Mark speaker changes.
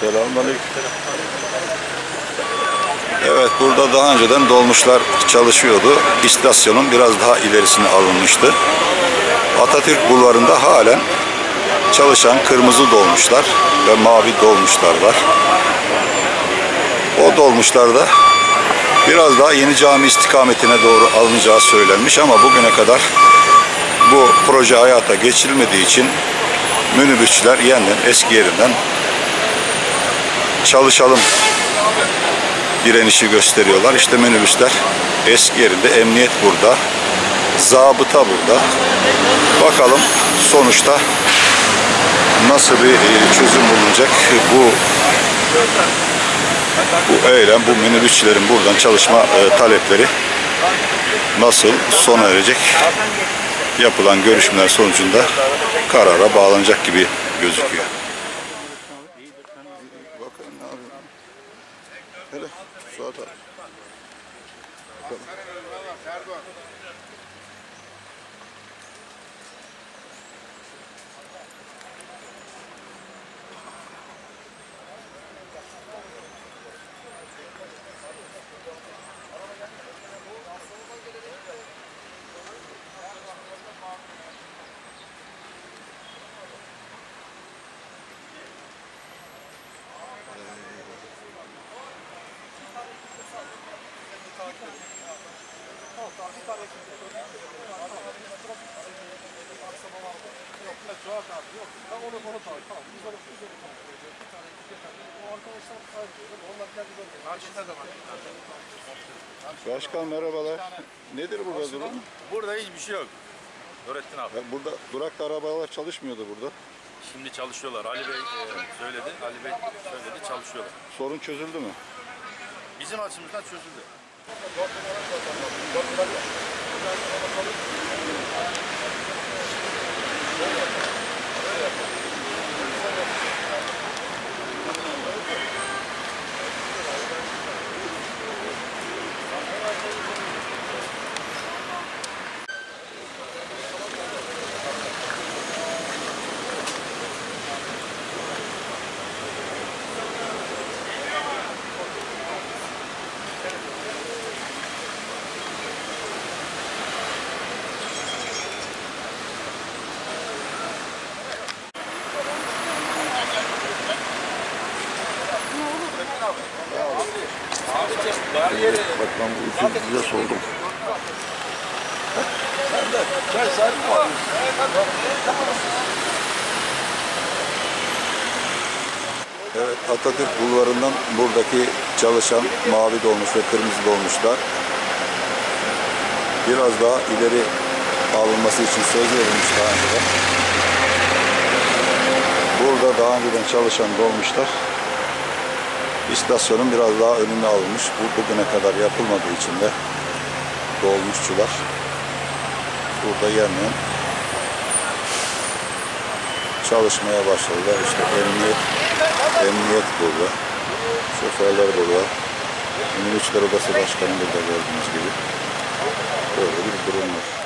Speaker 1: Selamünaleyküm. Evet burada daha önceden dolmuşlar çalışıyordu. İstasyonun biraz daha ilerisine alınmıştı. Atatürk Bulvarı'nda halen çalışan kırmızı dolmuşlar ve mavi dolmuşlar var. O dolmuşlarda biraz daha yeni cami istikametine doğru alınacağı söylenmiş ama bugüne kadar bu proje hayata geçirilmediği için minibüsçüler yeniden eski yerinden çalışalım direnişi gösteriyorlar. İşte minibüsler eski yerinde, emniyet burada, zabıta burada. Bakalım sonuçta nasıl bir e, çözüm bulunacak bu bu eylem, bu minibüsçülerin buradan çalışma e, talepleri nasıl sona erecek? Yapılan görüşmeler sonucunda karara bağlanacak gibi gözüküyor. Hele Suat. Başkan merhabalar. Nedir burada durum?
Speaker 2: Burada hiçbir şey yok. Nurettin abi.
Speaker 1: Ya burada durakta arabalar çalışmıyordu burada.
Speaker 2: Şimdi çalışıyorlar. Ali Bey e, söyledi. Ali Bey söyledi çalışıyorlar.
Speaker 1: Sorun çözüldü mü?
Speaker 2: Bizim açımızdan çözüldü. Thank you.
Speaker 1: Bak ben bu usul size sordum. Evet Atatürk Bulvarı'ndan buradaki çalışan mavi dolmuş ve kırmızı dolmuşlar biraz daha ileri alınması için söz verilmiş daha önceden. Burada daha önceden çalışan dolmuşlar istasyonun biraz daha önüne alınmış. Bu bugüne kadar yapılmadığı için de dolmuşçular burada yeniden çalışmaya başladılar. İşte emniyet, emniyet burada, şoförler burada, minibüsler odası başkanı burada gördüğünüz gibi böyle bir durum var.